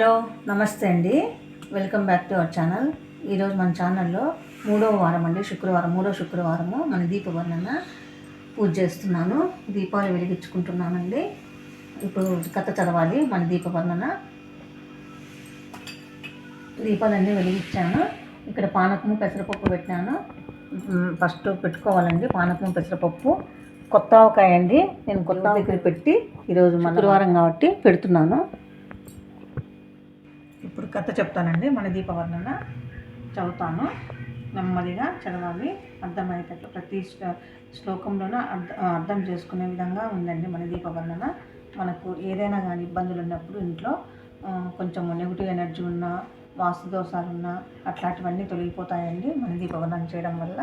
Hello నమస్తే అండి. Welcome back to our channel ఈరోజు మన ఛానల్లో మూడవ వారం అండి శుక్రవారం మూడో శుక్రవారము మన దీపవర్ణన పూజ చేస్తున్నాను. దీపాలు వెలిగించుకుంటున్నానండి. ఇప్పుడు కథ చదవాలి మన దీపవర్ణన. దీపాలన్నీ వెలిగించాను. ఇక్కడ పానకము పెసరపప్పు పెట్టాను. ఫస్ట్ పెట్టుకోవాలండి పానకము పెసరపప్పు. కొత్త ఆవకాయ అండి. నేను కొత్త దగ్గర పెట్టి ఈరోజు మన శుక్రవారం కాబట్టి పెడుతున్నాను. ఇప్పుడు కథ చెప్తానండి. మన దీపవర్ణన చదువుతాను. నెమ్మదిగా చదవాలి. అర్థమయ్యేటట్లు ప్రతి శ్లోకంలోనూ అర్థ అర్థం చేసుకునే విధంగా ఉందండి మన దీపవర్ణన. మనకు ఏదైనా కానీ ఇబ్బందులు ఉన్నప్పుడు ఇంట్లో కొంచెం నెగిటివ్ ఎనర్జీ ఉన్నా వాస్తు దోషాలు ఉన్నా అట్లాంటివన్నీ తొలగిపోతాయండి మన దీపవర్ణన చేయడం వల్ల.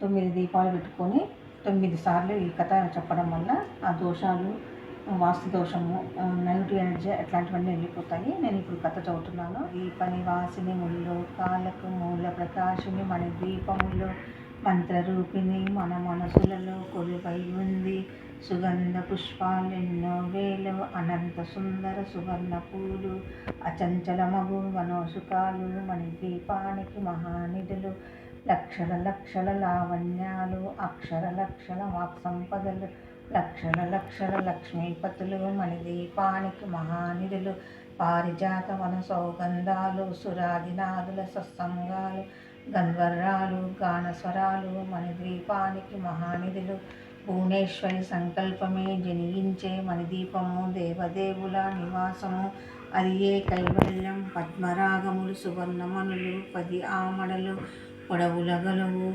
తొమ్మిది దీపాలు పెట్టుకొని తొమ్మిది సార్లు ఈ కథ చెప్పడం వల్ల ఆ దోషాలు వాస్తు దోషము నెగిటివ్ ఎనర్జీ అట్లాంటివన్నీ వెళ్ళిపోతాయి. నేను ఇప్పుడు కథ చదువుతున్నాను. దీపని నివాసిని ముళ్ళు కాలకు మూల ప్రకాశిని మన దీపములు మంత్రరూపిణి మన మనసులలో కొలువై ఉంది. సుగంధ పుష్పాలెన్నో వేలు అనంత సుందర సువర్ణ పూలు అచంచల మగు వనోసుకాలు మన దీపానికి మహానిధులు లక్షల లక్షల లావణ్యాలు అక్షర లక్షల వాక్ సంపదలు లక్షల లక్షల లక్ష్మీపతులు మణిదీపానికి మహానిధులు పారిజాత వన సౌగంధాలు సురాదినాదుల సత్సంగాలు గంధర్రాలు గానస్వరాలు మణిద్వీపానికి మహానిధులు భువనేశ్వరి సంకల్పమే జనించే మణిదీపము దేవదేవుల నివాసము అది ఏ కైవల్యం? పద్మరాగములు సువర్ణమణులు పది ఆమడలు పొడవులగలవు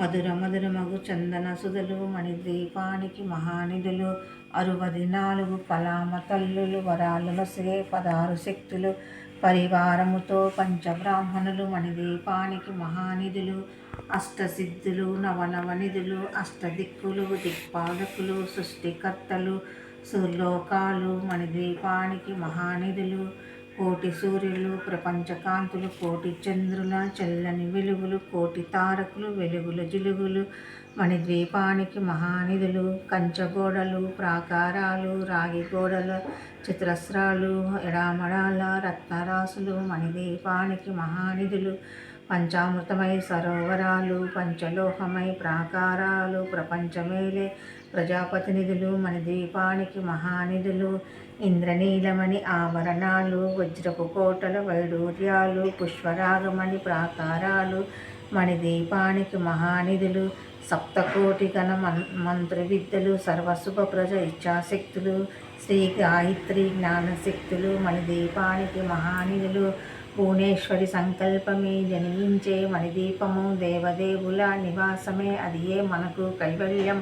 మధుర మధురమగు చందన సుధలు మణిద్వీపానికి మహానిధులు. అరువది నాలుగు పలామ తల్లులు వరాలులసే పదారు శక్తులు. పరివారముతో పంచబ్రాహ్మణులు మణిదీపానికి మహానిధులు. అష్టసిద్ధులు నవనవనిధులు అష్టదిక్కులు దిక్పాలకులు సృష్టికర్తలు సుర్లోకాలు మణిదీపానికి మహానిధులు. కోటి సూర్యులు ప్రపంచకాంతులు కోటి చంద్రుల చల్లని వెలుగులు కోటి తారకులు వెలుగుల జిలుగులు మణిద్వీపానికి మహానిధులు కంచగోడలు ప్రాకారాలు రాగి గోడలు చిత్రస్రాలు ఎడామడాల రత్నరాసులు మణిద్వీపానికి మహానిధులు పంచామృతమై సరోవరాలు పంచలోహమై ప్రాకారాలు ప్రపంచమేలే ప్రజాపతి నిధులు మన దీపానికి మహానిధులు ఇంద్రనీలమణి ఆభరణాలు వజ్రపు కోటల వైడూర్యాలు పుష్పరాగమణి ప్రాకారాలు మన దీపానికి మహానిధులు సప్తకోటి గణ మం మంత్ర విద్యలు సర్వశుభ ప్రజ ఇచ్ఛాశక్తులు శ్రీ గాయత్రి జ్ఞానశక్తులు మన దీపానికి మహానిధులు భువనేశ్వరి సంకల్పమే జనించే మణిదీపము దేవదేవుల నివాసమే అది ఏ మనకు కైవల్యం.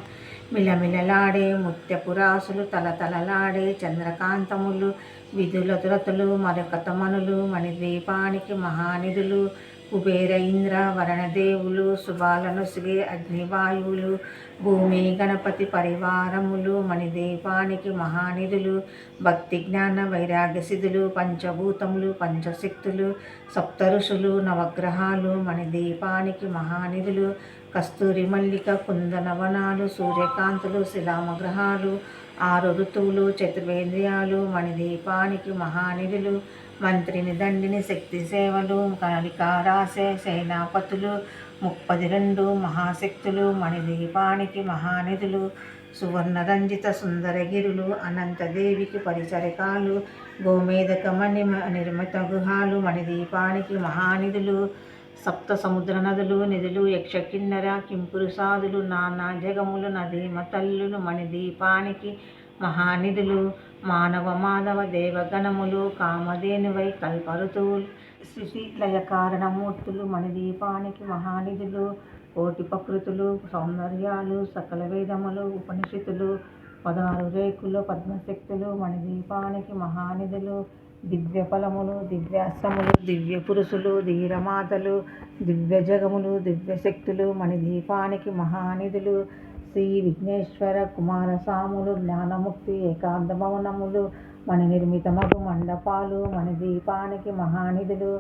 మిలమిలలాడే ముత్యపురాసులు తలతలలాడే చంద్రకాంతములు విధుల తురతులు మరకతమనులు మణిద్వీపానికి మహానిధులు కుబేర ఇంద్ర వరణదేవులు శుభాలను శ్రీ అగ్నివాయువులు భూమి గణపతి పరివారములు మణిదేవానికి మహానిధులు భక్తి జ్ఞాన వైరాగ్య సిధులు పంచభూతములు పంచశక్తులు సప్త ఋషులు నవగ్రహాలు మణిదీపానికి మహానిధులు కస్తూరి మల్లిక కుందనవనాలు సూర్యకాంతులు శిలామగ్రహాలు ఆరు ఋతువులు చతుర్వేంద్రియాలు మణిదీపానికి మహానిధులు మంత్రిని దండిని శక్తి సేవలు కనలికారాసే సేనాపతులు ముప్పది రెండు మహాశక్తులు మణిదీపానికి మహానిధులు సువర్ణరంజిత సుందరగిరులు అనంతదేవికి పరిచరకాలు గోమేధకమణి నిర్మిత గుహాలు మణిదీపానికి మహానిధులు సప్త సముద్ర నదులు నిధులు యక్ష కింపురు కింపురుసాదులు నానా జగములు నదీమ తల్లులు మణిదీపానికి మహానిధులు మానవ మాధవ దేవగణములు కామధేనువై కల్పరుతువులు సృష్టి లయ కారణమూర్తులు మణిదీపానికి మహానిధులు కోటి ప్రకృతులు సౌందర్యాలు సకల వేదములు ఉపనిషత్తులు పదహారు రేకులు పద్మశక్తులు మణిదీపానికి మహానిధులు దివ్య ఫలములు దివ్యాశ్రములు దివ్య పురుషులు ధీరమాతలు దివ్య జగములు దివ్య శక్తులు మణిదీపానికి మహానిధులు శ్రీ విఘ్నేశ్వర కుమార సాములు జ్ఞానముక్తి ఏకాంత భవనములు మణి నిర్మితమగు మండపాలు మణి దీపానికి మహానిధులు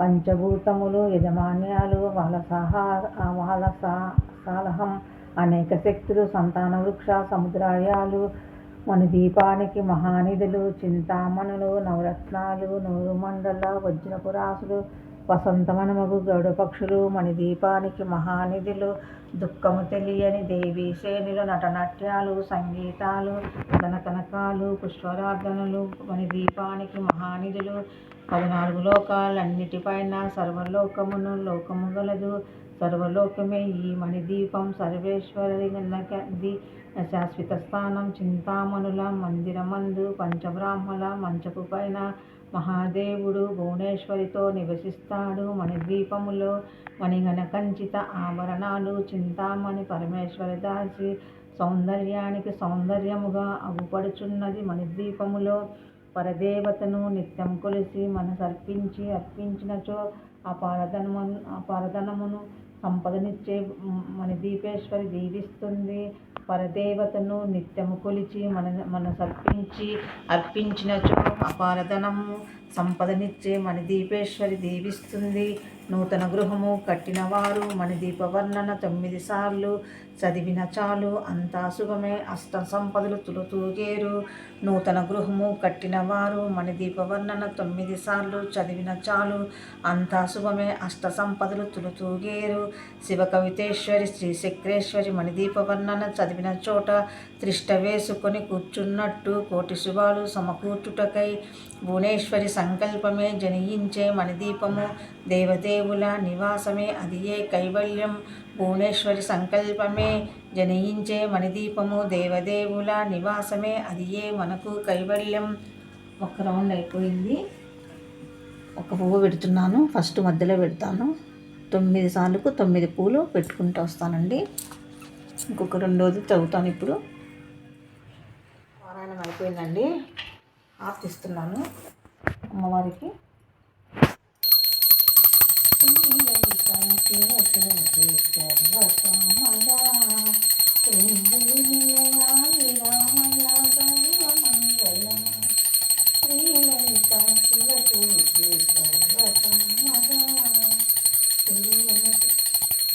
పంచభూతములు యజమాన్యాలు వాళ్ళ సహా వాళ్ళ సా సాలహం అనేక శక్తులు సంతాన వృక్ష సముద్రాయాలు మన దీపానికి మహానిధులు చింతామణులు నవరత్నాలు నూరు మండల వజ్రపురాసులు వసంతమనమగు గౌడ పక్షులు మణిదీపానికి మహానిధులు దుఃఖము తెలియని దేవీ శ్రేణులు నటనాట్యాలు సంగీతాలు కనకనకాలు పుష్పరాధనలు మణిదీపానికి మహానిధులు పద్నాలుగు లోకాలన్నిటిపైన సర్వలోకమును లోకము గలదు. సర్వలోకమే ఈ మణిదీపం సర్వేశ్వరి ది శాశ్వత స్థానం. చింతామణుల మందిరమందు పంచబ్రాహ్మల మంచపు పైన మహాదేవుడు భువనేశ్వరితో నివసిస్తాడు. మణిద్వీపములో మణిగణ కంచిత ఆభరణాలు. చింతామణి పరమేశ్వరి దాసి సౌందర్యానికి సౌందర్యముగా అగుపడుచున్నది. మణిద్వీపములో పరదేవతను నిత్యం కొలిసి మనసర్పించి అర్పించినచో ఆ అపారధనమును సంపదనిచ్చే మన దీపేశ్వరి దీవిస్తుంది. పరదేవతను నిత్యము కొలిచి మన మన సర్పించి అర్పించినచో అపారధనము. సంపదనిచ్చే మన దీపేశ్వరి దీవిస్తుంది. నూతన గృహము కట్టినవారు మణిదీప వర్ణన తొమ్మిది సార్లు చదివిన చాలు. అంతా శుభమే. అష్ట సంపదలు తులుతూగేరు నూతన గృహము కట్టినవారు మణిదీపవర్ణన మణిదీప వర్ణన తొమ్మిది సార్లు చదివిన చాలు. అంతా శుభమే. అష్ట సంపదలు తులుతూగేరు శివ కవితేశ్వరి శ్రీ శక్రేశ్వరి మణిదీప వర్ణన చదివిన చోట త్రిష్ట వేసుకొని కూర్చున్నట్టు కోటి శుభాలు సమకూర్చుటకై భువనేశ్వరి సంకల్పమే జనియించే మణిదీపము. దేవుల నివాసమే. అది ఏ కైవల్యం? భువనేశ్వరి సంకల్పమే. జనయించే మణిదీపము దేవదేవుల నివాసమే. అది ఏ మనకు కైవల్యం? ఒక రౌండ్ అయిపోయింది. ఒక పువ్వు పెడుతున్నాను. ఫస్ట్ మధ్యలో పెడతాను. తొమ్మిది సార్లకు తొమ్మిది పూలు పెట్టుకుంటూ వస్తానండి. ఇంకొక రెండోది చదువుతాను ఇప్పుడు. పారాయణం అయిపోయిందండి. ఆర్తిస్తున్నాను అమ్మవారికి.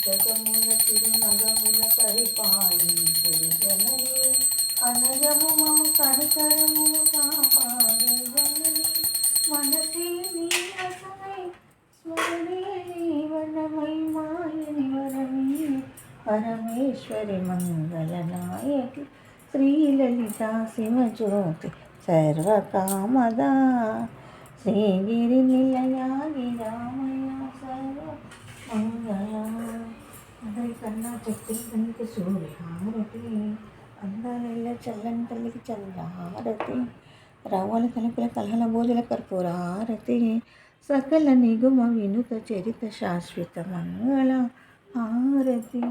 జగముల తిరునగముల పరిపాలించు జనని అనగము మమ కనకరము కాపాడు జనని మనసే నీ వసమై స్మరణి వనమై మాయని పరమేశ్వరి మంగళనాయకి. శ్రీలలిత శివజ్యోతి సర్వకామదా. శ్రీగిరి నిలయాగి రామయ్య సర్వ మంగళ అందరికన్నా చెట్టు కనుక సూర్యహారతి అందాల చల్లని తల్లికి చంద్రహారతి రావాలి కలుపుల కలహల బోధుల కర్పూర హారతి సకల నిగుమ వినుత చరిత శాశ్వత మంగళ హారతి